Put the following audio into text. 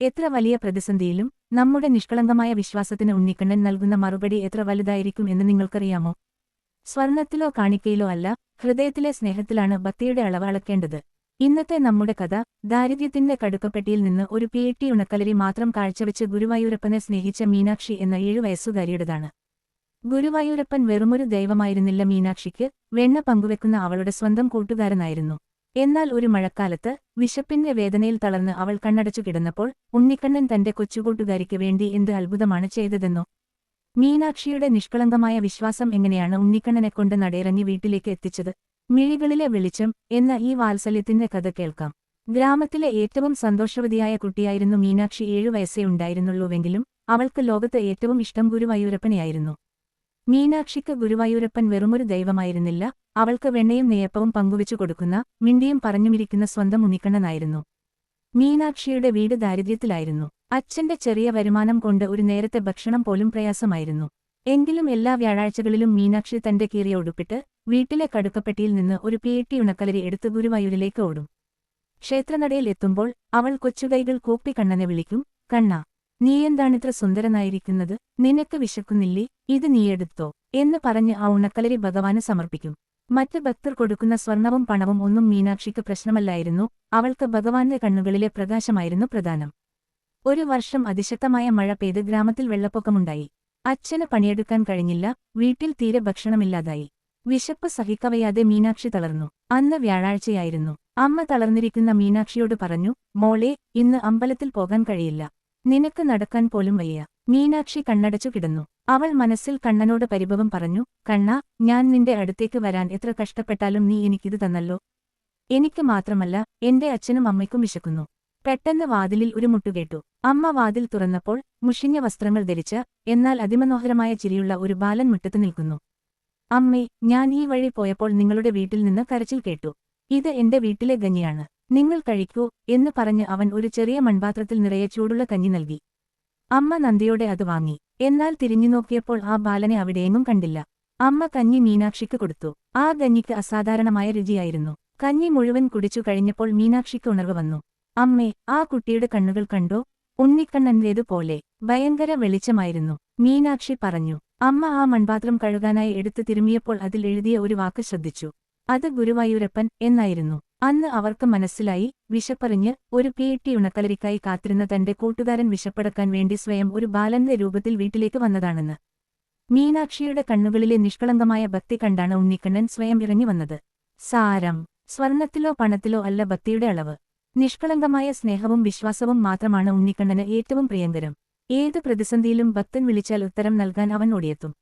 എത്ര വലിയ പ്രതിസന്ധിയിലും നമ്മുടെ നിഷ്കളങ്കമായ വിശ്വാസത്തിന് ഉണ്ണിക്കണ്ണൻ നൽകുന്ന മറുപടി എത്ര വലുതായിരിക്കും എന്ന് നിങ്ങൾക്കറിയാമോ? സ്വർണത്തിലോ കാണിക്കയിലോ അല്ല ഹൃദയത്തിലെ സ്നേഹത്തിലാണ് ഭക്തിയുടെ അളവ് അളക്കേണ്ടത് ഇന്നത്തെ നമ്മുടെ കഥ ദാരിദ്ര്യത്തിന്റെ കടുക്കപ്പെട്ടിയിൽ നിന്ന് ഒരു പി. ടി. ഉണക്കലരി മാത്രം കാഴ്ചവെച്ച് ഗുരുവായൂരപ്പനെ സ്നേഹിച്ച മീനാക്ഷി എന്ന ഏഴു വയസ്സുകാരിയുടേതാണ്. ഗുരുവായൂരപ്പൻ വെറുമൊരു ദൈവമായിരുന്നില്ല മീനാക്ഷിക്ക് വെണ്ണ പങ്കുവെക്കുന്ന അവളുടെ സ്വന്തം കൂട്ടുകാരനായിരുന്നു. എന്നാൽ ഒരു മഴക്കാലത്ത് വിശപ്പിന്റെ വേദനയിൽ തളർന്ന് അവൾ കണ്ണടച്ചു കിടന്നപ്പോൾ ഉണ്ണിക്കണ്ണൻ തന്റെ കൊച്ചുകൂട്ടുകാരിക്ക് വേണ്ടി എന്ത് അത്ഭുതമാണ് ചെയ്തതെന്നോ? മീനാക്ഷിയുടെ നിഷ്കളങ്കമായ വിശ്വാസം എങ്ങനെയാണ് ഉണ്ണിക്കണ്ണനെക്കൊണ്ട് നടയിറങ്ങി വീട്ടിലേക്ക് എത്തിച്ചത്? മിഴികളിലെ വെളിച്ചം എന്ന ഈ വാത്സല്യത്തിന്റെ കഥ കേൾക്കാം. ഗ്രാമത്തിലെ ഏറ്റവും സന്തോഷവതിയായ കുട്ടിയായിരുന്നു മീനാക്ഷി. ഏഴു വയസ്സേ ഉണ്ടായിരുന്നുള്ളൂവെങ്കിലും അവൾക്ക് ലോകത്ത് ഏറ്റവും ഇഷ്ടം ഗുരുവായൂരപ്പനെയായിരുന്നു മീനാക്ഷിക്ക് ഗുരുവായൂരപ്പൻ വെറുമൊരു ദൈവമായിരുന്നില്ല. അവൾക്ക് വെണ്ണയും നെയ്യപ്പവും പങ്കുവച്ചു കൊടുക്കുന്ന മിണ്ടിയും പറഞ്ഞുമിരിക്കുന്ന സ്വന്തം ഉണ്ണിക്കണ്ണനായിരുന്നു. മീനാക്ഷിയുടെ വീട് ദാരിദ്ര്യത്തിലായിരുന്നു. അച്ഛന്റെ ചെറിയ വരുമാനം കൊണ്ട് ഒരു നേരത്തെ ഭക്ഷണം പോലും പ്രയാസമായിരുന്നു. എങ്കിലും എല്ലാ വ്യാഴാഴ്ചകളിലും മീനാക്ഷി തന്റെ കീറിയ ഉടുപ്പിട്ട് വീട്ടിലെ കടുക്കപ്പെട്ടിയിൽ നിന്ന് ഒരു പീട്ടി ഉണക്കലരി എടുത്ത് ഗുരുവായൂരിലേക്ക് ഓടും. ക്ഷേത്രനടയിൽ എത്തുമ്പോൾ അവൾ കൊച്ചുകൈകൾ കൂപ്പി കണ്ണനെ വിളിക്കും കണ്ണ നീയെന്താണിത്ര സുന്ദരനായിരിക്കുന്നത്? നിനക്ക് വിശക്കുന്നില്ലേ? ഇത് നീയെടുത്തോ എന്ന് പറഞ്ഞ് ആ ഉണക്കലരി ഭഗവാന് സമർപ്പിക്കും. മറ്റ് ഭക്തർ കൊടുക്കുന്ന സ്വർണവും പണവും ഒന്നും മീനാക്ഷിക്ക് പ്രശ്നമല്ലായിരുന്നു. അവൾക്ക് ഭഗവാന്റെ കണ്ണുകളിലെ പ്രകാശമായിരുന്നു പ്രധാനം. ഒരു വർഷം അതിശക്തമായ മഴ പെയ്ത് ഗ്രാമത്തിൽ വെള്ളപ്പൊക്കമുണ്ടായി. അച്ഛന് പണിയെടുക്കാൻ കഴിഞ്ഞില്ല. വീട്ടിൽ തീരെ ഭക്ഷണമില്ലാതായി. വിശപ്പ് സഹിക്കവയ്യാതെ മീനാക്ഷി തളർന്നു. അന്ന് വ്യാഴാഴ്ചയായിരുന്നു. അമ്മ തളർന്നിരിക്കുന്ന മീനാക്ഷിയോട് പറഞ്ഞു മോളെ ഇന്ന് അമ്പലത്തിൽ പോകാൻ കഴിയില്ല. നിനക്ക് നടക്കാൻ പോലും വയ്യ. മീനാക്ഷി കണ്ണടച്ചു കിടന്നു. അവൾ മനസ്സിൽ കണ്ണനോട് പരിഭവം പറഞ്ഞു കണ്ണ ഞാൻ നിന്റെ അടുത്തേക്ക് വരാൻ എത്ര കഷ്ടപ്പെട്ടാലും നീ എനിക്കിത് തന്നല്ലോ. എനിക്ക് മാത്രമല്ല എന്റെ അച്ഛനും അമ്മയ്ക്കും വിശക്കുന്നു. പെട്ടെന്ന് വാതിലിൽ ഒരു മുട്ടുകേട്ടു അമ്മ വാതിൽ തുറന്നപ്പോൾ മുഷിഞ്ഞ വസ്ത്രങ്ങൾ ധരിച്ച എന്നാൽ അതിമനോഹരമായ ചിരിയുള്ള ഒരു ബാലൻ മുറ്റത്ത് നിൽക്കുന്നു. അമ്മേ ഞാൻ ഈ വഴി പോയപ്പോൾ നിങ്ങളുടെ വീട്ടിൽ നിന്ന് കരച്ചിൽ കേട്ടു. ഇത് എന്റെ വീട്ടിലെ ഗഞ്ഞിയാണ് നിങ്ങൾ കഴിക്കൂ എന്ന് പറഞ്ഞ് അവൻ ഒരു ചെറിയ മൺപാത്രത്തിൽ നിറയെ ചൂടുള്ള കഞ്ഞി നൽകി. അമ്മ നന്ദിയോടെ അത് വാങ്ങി. എന്നാൽ തിരിഞ്ഞു നോക്കിയപ്പോൾ ആ ബാലനെ അവിടെയെങ്ങും കണ്ടില്ല. അമ്മ കഞ്ഞി മീനാക്ഷിക്ക് കൊടുത്തു. ആ കഞ്ഞിക്ക് അസാധാരണമായ രുചിയായിരുന്നു. കഞ്ഞി മുഴുവൻ കുടിച്ചു കഴിഞ്ഞപ്പോൾ മീനാക്ഷിക്ക് ഉണർവ് വന്നു. അമ്മേ ആ കുട്ടിയുടെ കണ്ണുകൾ കണ്ടോ? ഉണ്ണിക്കണ്ണന്റേതുപോലെ ഭയങ്കര വെളിച്ചമായിരുന്നു മീനാക്ഷി പറഞ്ഞു. അമ്മ ആ മൺപാത്രം കഴുകാനായി എടുത്തു തിരുമിയപ്പോൾ അതിൽ എഴുതിയ ഒരു വാക്ക് ശ്രദ്ധിച്ചു. അത് ഗുരുവായൂരപ്പൻ എന്നായിരുന്നു. അന്ന് അവർക്ക് മനസ്സിലായി വിശപ്പറിഞ്ഞ് ഒരു പിയിട്ടി ഉണക്കലരിക്കായി കാത്തിരുന്ന തന്റെ കൂട്ടുകാരൻ വിശപ്പടക്കാൻ വേണ്ടി സ്വയം ഒരു ബാലന്റെ രൂപത്തിൽ വീട്ടിലേക്ക് വന്നതാണെന്ന്. മീനാക്ഷിയുടെ കണ്ണുകളിലെ നിഷ്കളങ്കമായ ഭക്തി കണ്ടാണ് ഉണ്ണിക്കണ്ണൻ സ്വയം ഇറങ്ങി വന്നത്. സാരം സ്വർണത്തിലോ പണത്തിലോ അല്ല ഭക്തിയുടെ അളവ്. നിഷ്കളങ്കമായ സ്നേഹവും വിശ്വാസവും മാത്രമാണ് ഉണ്ണിക്കണ്ണന് ഏറ്റവും പ്രിയങ്കരം. ഏത് പ്രതിസന്ധിയിലും ഭക്തൻ വിളിച്ചാൽ ഉത്തരം നൽകാൻ അവൻ ഓടിയെത്തും